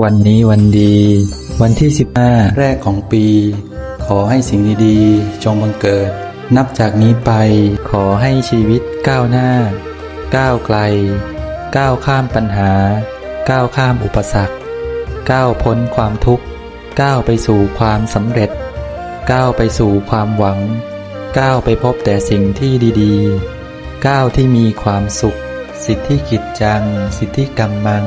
วันนี้วันดี วันที่ 15 แรกของปี ขอให้สิ่งดีๆ จงบังเกิด นับจากนี้ไป ขอให้ชีวิตก้าวหน้า ก้าวไกล ก้าวข้ามปัญหา ก้าวข้ามอุปสรรค ก้าวพ้นความทุกข์ ก้าวไปสู่ความสำเร็จ ก้าวไปสู่ความหวัง ก้าวไปพบแต่สิ่งที่ดีๆ ก้าวที่มีความสุข สิทธิกิจจัง สิทธิกรรมมัง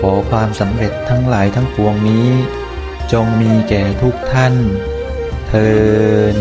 ขอความสำเร็จทั้งหลายทั้งปวงนี้ จงมีแก่ทุกท่าน เทิน